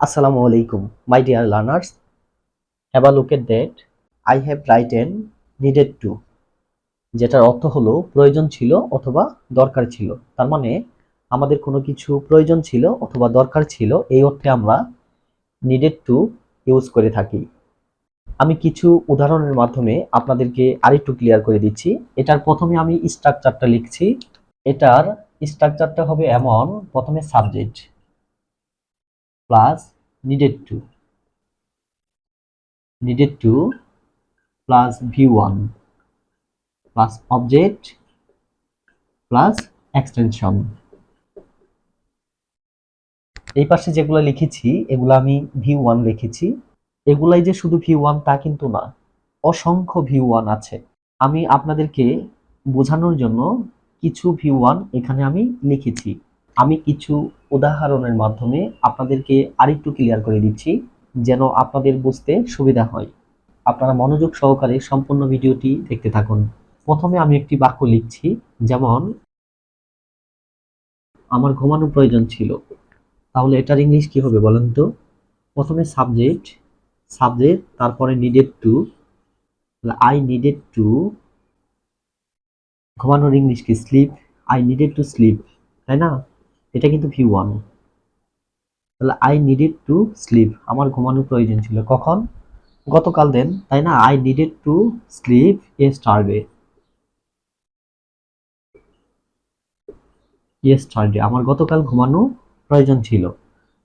Assalamu alaikum, my dear learners. Have a look at that. I have written needed to যেটার অর্থ হলো প্রয়োজন ছিল অথবা দরকার ছিল। তার মানে আমাদের কোনো কিছু প্রয়োজন ছিল অথবা দরকার ছিল এই অর্থে আমরা নিডেড টু ইউজ করে থাকি। আমি কিছু উদাহরণের মাধ্যমে আপনাদেরকে আরেকটু ক্লিয়ার করে দিচ্ছি। এটার প্রথমে আমি স্ট্রাকচারটা লিখছি। এটার স্ট্রাকচারটা হবে এমন প্রথমে subject plus needed to needed to plus v1 plus object plus extension. এই পাশে যেগুলো লিখেছি, এগুলো আমি ভি ওয়ান লিখেছি। এগুলাই যে শুধু ভি ওয়ান তা কিন্তু না, অসংখ্য ভি ওয়ান আছে। আমি আপনাদেরকে বোঝানোর জন্য কিছু ভি ওয়ান এখানে আমি লিখেছি। আমি কিছু উদাহরণের মাধ্যমে আপনাদেরকে আরেকটু ক্লিয়ার করে দিচ্ছি, যেন আপনাদের বুঝতে সুবিধা হয়। আপনারা মনোযোগ সহকারে সম্পূর্ণ ভিডিওটি দেখতে থাকুন। প্রথমে আমি একটি বাক্য লিখছি, যেমন, আমার ঘুমানো প্রয়োজন ছিল। তাহলে এটার ইংলিশ কি হবে বলেন তো? প্রথমে সাবজেক্ট সাবজেক্ট তারপরে needed to I needed to ঘুমানোর ইংলিশ কি? Sleep I needed to sleep তাই না? এটা কিন্তু ভি ওয়ান তাহলে আই নিডেড টু স্লিপ আমার ঘুমানোর প্রয়োজন ছিল। কখন? গতকাল দেন তাই না? I needed to sleep yesterday yesterday আমার গতকাল ঘুমানো প্রয়োজন ছিল।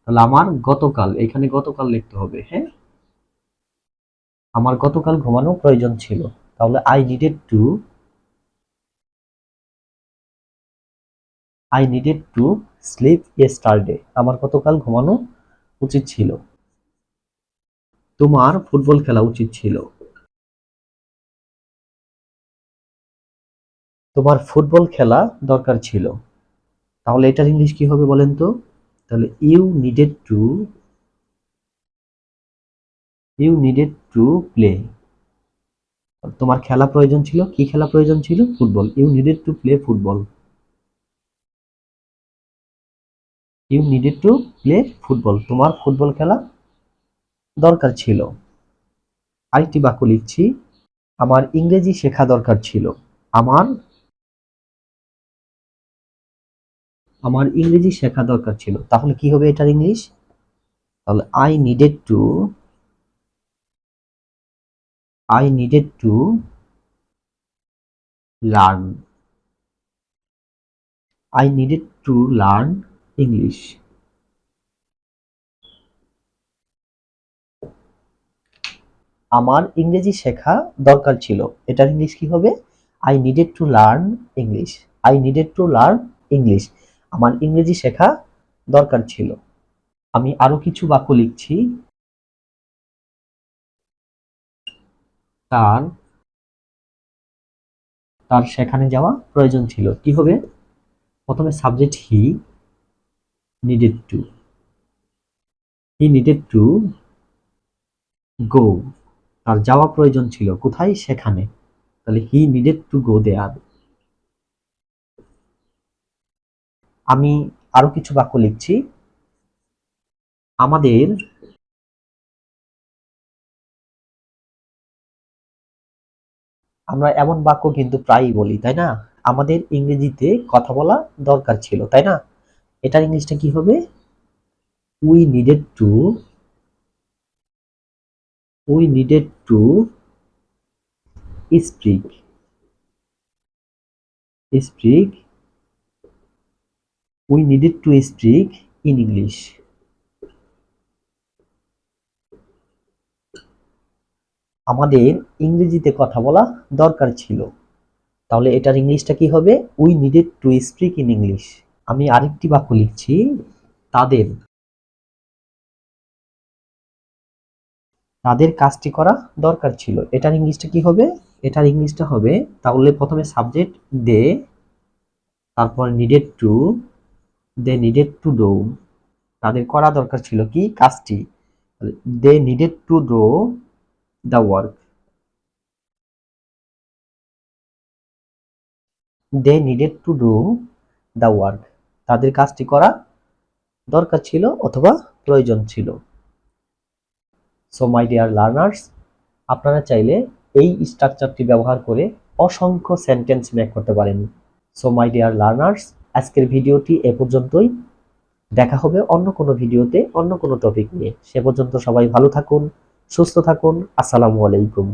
তাহলে আমার গতকাল, এখানে গতকাল লিখতে হবে হ্যাঁ? আমার গতকাল ঘুমানো প্রয়োজন ছিল। তাহলে I needed to I needed to sleep yesterday আমার গতকাল ঘুমানো উচিত ছিল? তোমার ফুটবল খেলা উচিত ছিল। তোমার ফুটবল খেলা দরকার ছিল। তাহলে এটার ইংলিশ কি হবে বলেন তো? তাহলে you needed to you needed to play তোমার খেলা প্রয়োজন ছিল? কি খেলা প্রয়োজন ছিল? Football. You needed to play football you needed to play football তোমার ফুটবল খেলা দরকার ছিল। আরেকটি বাক্য লিখছি। আমার ইংরেজি শেখা দরকার ছিল। আমার আমার ইংরেজি শেখা দরকার ছিল। তাহলে কি হবে এটার ইংলিশ? তাহলে I needed to I needed to learn I needed to learn English আমার ইংরেজি শেখা দরকার ছিল। এটার ইংলিশ কি হবে? I needed to learn English I needed to learn English আমার ইংরেজি শেখা দরকার ছিল। আমি আরও কিছু বাক্য লিখছি। তার তার সেখানে যাওয়া প্রয়োজন ছিল। কি হবে? প্রথমে subject he needed to he needed to go তার যাওয়া প্রয়োজন ছিল। কোথায়? সেখানে। তাহলে হি নিডেড টু গো দেয়ার আমি আরও কিছু বাক্য লিখছি। আমাদের আমরা এমন বাক্য কিন্তু প্রায়ই বলি, তাই না? আমাদের ইংরেজিতে কথা বলা দরকার ছিল, তাই না? এটার ইংলিশটা কি হবে? We needed to we needed to speak speak we needed to speak in English আমাদের ইংরেজিতে কথা বলা দরকার ছিল। তাহলে এটার ইংলিশটা কি হবে? We needed to speak in English আমি আরেকটি বাক্য লিখছি, তাদের। তাদের কাজটি করা দরকার ছিল। এটার ইংলিশটা কি হবে? এটার ইংলিশটা হবে, তাহলে প্রথমে সাবজেক্ট দে তারপর needed to they needed to do তাদের করা দরকার ছিল কি? কাজটি। They needed to do the work they needed to do the work তাদের কাজটি করা দরকার ছিল অথবা প্রয়োজন ছিল। সো মাই ডিয়ার লার্নার্স আপনারা চাইলে এই স্ট্রাকচারটি ব্যবহার করে অসংখ্য সেন্টেন্স মেক করতে পারেন। সো মাই ডিয়ার লার্নার্স আজকের ভিডিওটি এ পর্যন্তই। দেখা হবে অন্য কোনো ভিডিওতে, অন্য কোনো টপিক নিয়ে। সে পর্যন্ত সবাই ভালো থাকুন, সুস্থ থাকুন। আসসালামু আলাইকুম।